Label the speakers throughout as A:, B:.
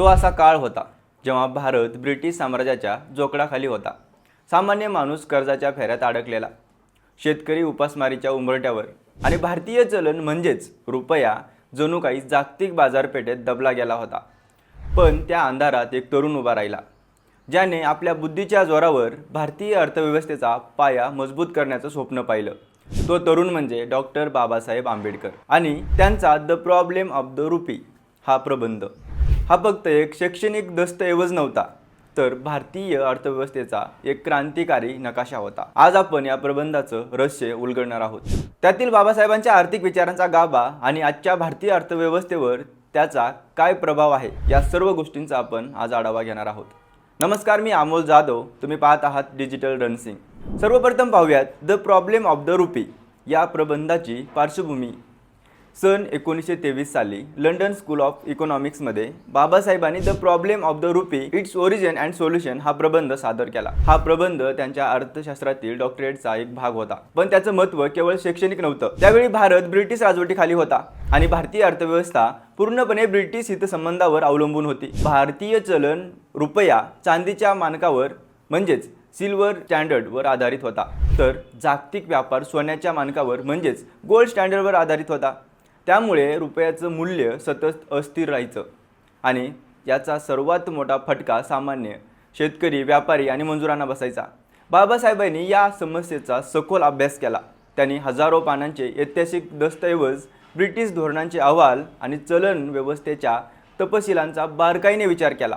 A: तो असा काळ होता जेव्हा भारत ब्रिटिश साम्राज्याच्या जोकडाखाली होता. सामान्य माणूस कर्जाच्या फेऱ्यात अडकलेला. शेतकरी उपासमारीच्या उंबरट्यावर आणि भारतीय चलन म्हणजेच रुपया जणू काही जागतिक बाजारपेठेत दबला गेला होता. पण त्या अंधारात एक तरुण उभा राहिला. ज्याने आपल्या बुद्धीच्या जोरावर भारतीय अर्थव्यवस्थेचा पाया मजबूत करण्याचं स्वप्न पाहिलं. तो तरुण म्हणजे डॉक्टर बाबासाहेब आंबेडकर आणि त्यांचा the problem of the rupee हा प्रबंध. हा फक्त एक शैक्षणिक दस्तऐवज नव्हता तर भारतीय अर्थव्यवस्थेचा एक क्रांतिकारी नकाशा होता. आज आपण या प्रबंधाचं रहस्य उलगडणार आहोत. त्यातील बाबासाहेबांच्या आर्थिक विचारांचा गाभा आणि आजच्या भारतीय अर्थव्यवस्थेवर त्याचा काय प्रभाव आहे या सर्व गोष्टींचा आपण आज आढावा घेणार आहोत. नमस्कार मी अमोल जाधव. तुम्ही पाहत आहात डिजिटल रनसिंग सर्वप्रथम पाहूयात the problem of the rupee या प्रबंधाची पार्श्वभूमी सन एकोणीसशे तेवीस साली लंडन स्कूल ऑफ इकॉनॉमिक्समध्ये बाबासाहेबांनी the problem of the rupee its origin and solution हा प्रबंध सादर केला. हा प्रबंध त्यांच्या अर्थशास्त्रातील डॉक्टरेटचा एक भाग होता. पण त्याचं महत्त्व केवळ शैक्षणिक नव्हतं. त्यावेळी भारत ब्रिटिश राजवटीखाली होता आणि भारतीय अर्थव्यवस्था पूर्णपणे ब्रिटिश हितसंबंधावर अवलंबून होती. भारतीय चलन रुपया चांदीच्या मानकावर म्हणजेच सिल्वर स्टँडर्डवर आधारित होता. तर जागतिक व्यापार सोन्याच्या मानकावर म्हणजेच गोल्ड स्टँडर्डवर आधारित होता. त्यामुळे रुपयाचं मूल्य सतत अस्थिर राहायचं. आणि याचा सर्वात मोठा फटका सामान्य शेतकरी व्यापारी आणि मंजुरांना बसायचा. बाबासाहेबांनी या समस्येचा सखोल अभ्यास केला. त्यांनी हजारो पानांचे ऐतिहासिक दस्तऐवज ब्रिटिश धोरणांचे अहवाल आणि चलन व्यवस्थेच्या तपशिलांचा बारकाईने विचार केला.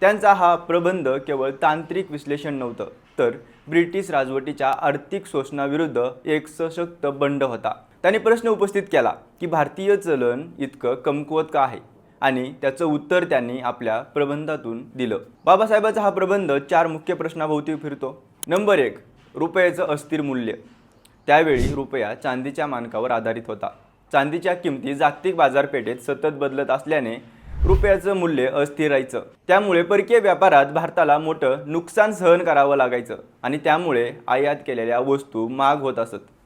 A: त्यांचा हा प्रबंध केवळ तांत्रिक विश्लेषण नव्हतं तर ब्रिटिश राजवटीच्या आर्थिक शोषणाविरुद्ध एक सशक्त बंड होता. त्यांनी प्रश्न उपस्थित केला की भारतीय चलन इतकं कमकुवत का आहे? आणि त्याचं उत्तर त्यांनी आपल्या प्रबंधातून दिलं. बाबासाहेबांचा हा प्रबंध चार मुख्य प्रश्नाभोवती फिरतो. नंबर एक रुपयाचं अस्थिर मूल्य. त्यावेळी रुपया चांदीच्या मानकावर आधारित होता. चांदीच्या किमती जागतिक बाजारपेठेत सतत बदलत असल्याने रुपयाचं मूल्य अस्थिर राहायचं. त्यामुळे परकीय व्यापारात भारताला मोठं नुकसान सहन करावं लागायचं आणि त्यामुळे आयात केलेल्या वस्तू महाग होत असत.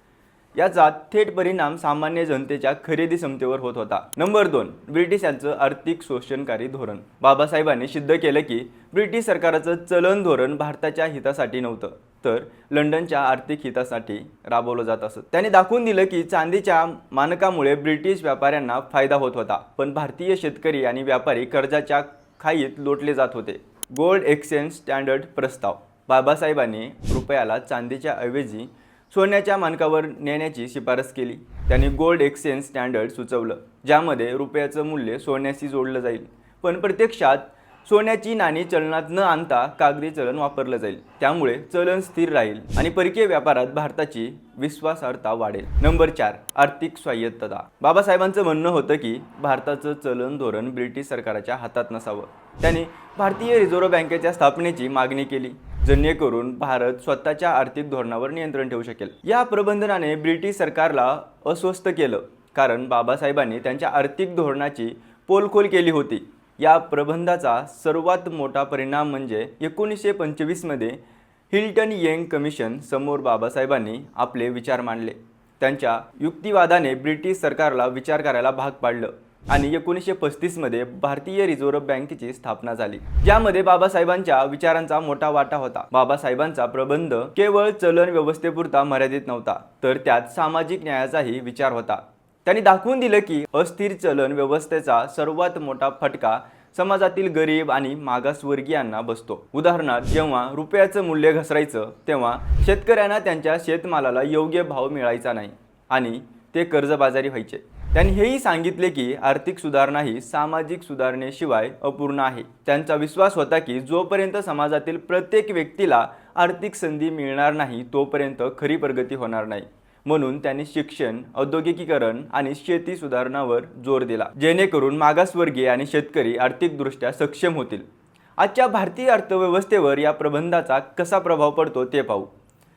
A: याचा थेट परिणाम सामान्य जनतेच्या खरेदी क्षमतेवर होत होता. नंबर दोन ब्रिटिशांचं आर्थिक शोषणकारी धोरण. बाबासाहेबांनी सिद्ध केलं की ब्रिटिश सरकारचं चलन धोरण भारताच्या हितासाठी नव्हतं तर लंडनच्या आर्थिक हितासाठी राबवलं जात असत. त्यांनी दाखवून दिलं की चांदीच्या मानकामुळे ब्रिटिश व्यापाऱ्यांना फायदा होत होता पण भारतीय शेतकरी आणि व्यापारी कर्जाच्या खाईत लोटले जात होते. गोल्ड एक्सचेंज स्टँडर्ड प्रस्ताव. बाबासाहेबांनी रुपयाला चांदीच्या ऐवजी सोन्याच्या मानकावर नेण्याची शिफारस केली. त्यांनी गोल्ड एक्सचेंज स्टँडर्ड सुचवलं ज्यामध्ये रुपयाचं मूल्य सोन्याशी जोडलं जाईल. पण प्रत्यक्षात सोन्याची नाणी चलनात न आणता कागदी चलन वापरलं जाईल. त्यामुळे चलन स्थिर राहील आणि परकीय व्यापारात भारताची विश्वासार्हता वाढेल. नंबर चार आर्थिक स्वायत्तता. बाबासाहेबांचं म्हणणं होतं की भारताचं चलन धोरण ब्रिटिश सरकारच्या हातात नसावं. त्यांनी भारतीय रिझर्व्ह बँकेच्या स्थापनेची मागणी केली. जेणेकरून भारत स्वतःच्या आर्थिक धोरणावर नियंत्रण ठेवू शकेल. या प्रबंधनाने ब्रिटिश सरकारला अस्वस्थ केलं. कारण बाबासाहेबांनी त्यांच्या आर्थिक धोरणाची पोलखोल केली होती. या प्रबंधाचा सर्वात मोठा परिणाम म्हणजे एकोणीसशे पंचवीसमध्ये हिल्टन यंग कमिशन समोर बाबासाहेबांनी आपले विचार मांडले. त्यांच्या युक्तिवादाने ब्रिटिश सरकारला विचार करायला भाग पाडलं. आणि एकोणीसशे पस्तीसमध्ये भारतीय रिझर्व्ह बँकेची स्थापना झाली ज्यामध्ये बाबासाहेबांच्या विचारांचा मोठा वाटा होता. बाबासाहेबांचा प्रबंध केवळ चलन व्यवस्थेपुरता मर्यादित नव्हता तर त्यात सामाजिक न्यायाचाही विचार होता. त्यांनी दाखवून दिलं की अस्थिर चलन व्यवस्थेचा सर्वात मोठा फटका समाजातील गरीब आणि मागासवर्गीयांना बसतो. उदाहरणार्थ जेव्हा रुपयाचं मूल्य घसरायचं तेव्हा शेतकऱ्यांना त्यांच्या शेतमालाला योग्य भाव मिळायचा नाही आणि ते कर्जबाजारी व्हायचे. त्यांनी हेही सांगितले की आर्थिक सुधारणा ही सामाजिक सुधारणेशिवाय अपूर्ण आहे. त्यांचा विश्वास होता की जोपर्यंत समाजातील प्रत्येक व्यक्तीला आर्थिक संधी मिळणार नाही तोपर्यंत खरी प्रगती होणार नाही. म्हणून त्यांनी शिक्षण औद्योगिकीकरण आणि शेती सुधारणावर जोर दिला जेणेकरून मागासवर्गीय आणि शेतकरी आर्थिकदृष्ट्या सक्षम होतील. आजच्या भारतीय अर्थव्यवस्थेवर या प्रबंधाचा कसा प्रभाव पडतो ते पाहू.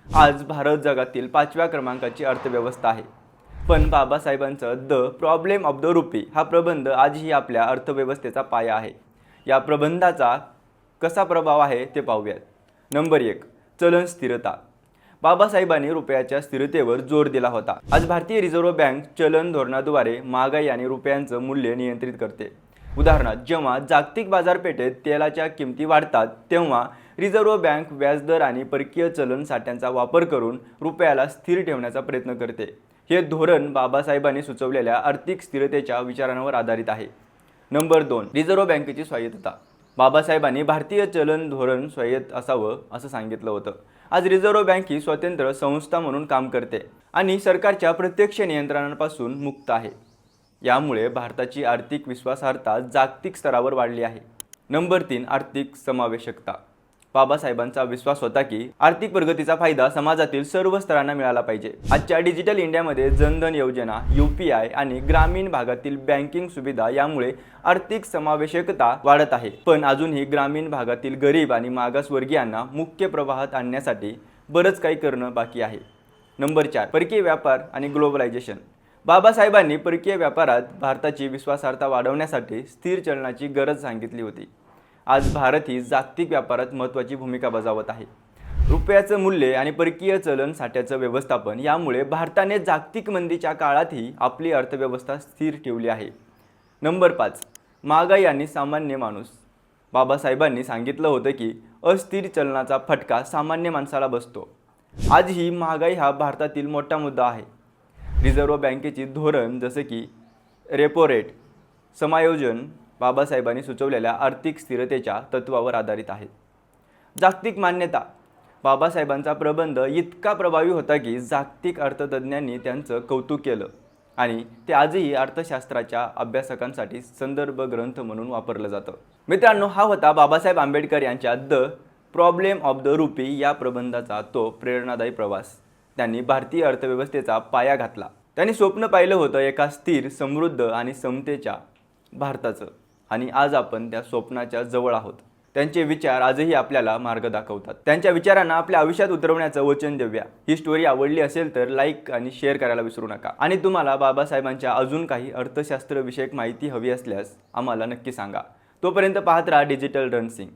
A: आज भारत जगातील पाचव्या क्रमांकाची अर्थव्यवस्था आहे. पण बाबासाहेबांचं the problem of the rupee हा प्रबंध आजही आपल्या अर्थव्यवस्थेचा पाया आहे. या प्रबंधाचा कसा प्रभाव आहे ते पाहूयात. नंबर एक चलन स्थिरता. बाबासाहेबांनी रुपयाच्या स्थिरतेवर जोर दिला होता. आज भारतीय रिझर्व्ह बँक चलन धोरणाद्वारे महागाई आणि रुपयांचं मूल्य नियंत्रित करते. उदाहरणार्थ जेव्हा जागतिक बाजारपेठेत तेलाच्या किमती वाढतात तेव्हा रिझर्व्ह बँक व्याजदर आणि परकीय चलन साठ्यांचा वापर करून रुपयाला स्थिर ठेवण्याचा प्रयत्न करते. हे धोरण बाबासाहेबांनी सुचवलेल्या आर्थिक स्थिरतेच्या विचारांवर आधारित आहे. नंबर दोन रिझर्व्ह बँकेची स्वायत्तता. बाबासाहेबांनी भारतीय चलन धोरण स्वायत्त असावं असं सांगितलं होतं. आज रिझर्व्ह बँक ही स्वतंत्र संस्था म्हणून काम करते आणि सरकारच्या प्रत्यक्ष नियंत्रणापासून मुक्त आहे. यामुळे भारताची आर्थिक विश्वासार्हता जागतिक स्तरावर वाढली आहे. नंबर तीन आर्थिक समावेशकता. बाबासाहेबांचा विश्वास होता की आर्थिक प्रगतीचा फायदा समाजातील सर्व स्तरांना मिळाला पाहिजे. आजच्या डिजिटल इंडियामध्ये जनधन योजना यू पी आय आणि ग्रामीण भागातील बँकिंग सुविधा यामुळे आर्थिक समावेशकता वाढत आहे. पण अजूनही ग्रामीण भागातील गरीब आणि मागासवर्गीयांना मुख्य प्रवाहात आणण्यासाठी बरंच काही करणं बाकी आहे. नंबर चार परकीय व्यापार आणि ग्लोबलायझेशन. बाबासाहेबांनी परकीय व्यापारात भारताची विश्वासार्हता वाढवण्यासाठी स्थिर चलनाची गरज सांगितली होती. आज भारत ही जागतिक व्यापारात महत्त्वाची भूमिका बजावत आहे. रुपयाचं मूल्य आणि परकीय चलन साठ्याचं व्यवस्थापन यामुळे भारताने जागतिक मंदीच्या काळातही आपली अर्थव्यवस्था स्थिर ठेवली आहे. नंबर पाच महागाई आणि सामान्य माणूस. बाबासाहेबांनी सांगितलं होतं की अस्थिर चलनाचा फटका सामान्य माणसाला बसतो. आजही महागाई हा भारतातील मोठा मुद्दा आहे. रिझर्व्ह बँकेची धोरण जसे की रेपो रेट समायोजन बाबासाहेबांनी सुचवलेल्या आर्थिक स्थिरतेच्या तत्वावर आधारित आहे. जागतिक मान्यता. बाबासाहेबांचा प्रबंध इतका प्रभावी होता की जागतिक अर्थतज्ज्ञांनी त्यांचं कौतुक केलं आणि ते आजही अर्थशास्त्राच्या अभ्यासकांसाठी संदर्भ ग्रंथ म्हणून वापरलं जातं. मित्रांनो हा होता बाबासाहेब आंबेडकर यांच्या the problem of the rupee या प्रबंधाचा तो प्रेरणादायी प्रवास. त्यांनी भारतीय अर्थव्यवस्थेचा पाया घातला. त्यांनी स्वप्न पाहिलं होतं एका स्थिर समृद्ध आणि समतेच्या भारताचं. आणि आज आपण त्या स्वप्नाच्या जवळ आहोत. त्यांचे विचार आजही आपल्याला मार्ग दाखवतात. त्यांच्या विचारांना आपल्या आयुष्यात उतरवण्याचं वचन देऊया. ही स्टोरी आवडली असेल तर लाईक आणि शेअर करायला विसरू नका. आणि तुम्हाला बाबासाहेबांच्या अजून काही अर्थशास्त्र विषयक माहिती हवी असल्यास आम्हाला नक्की सांगा. तोपर्यंत पाहत राहा डिजिटल रणसिंग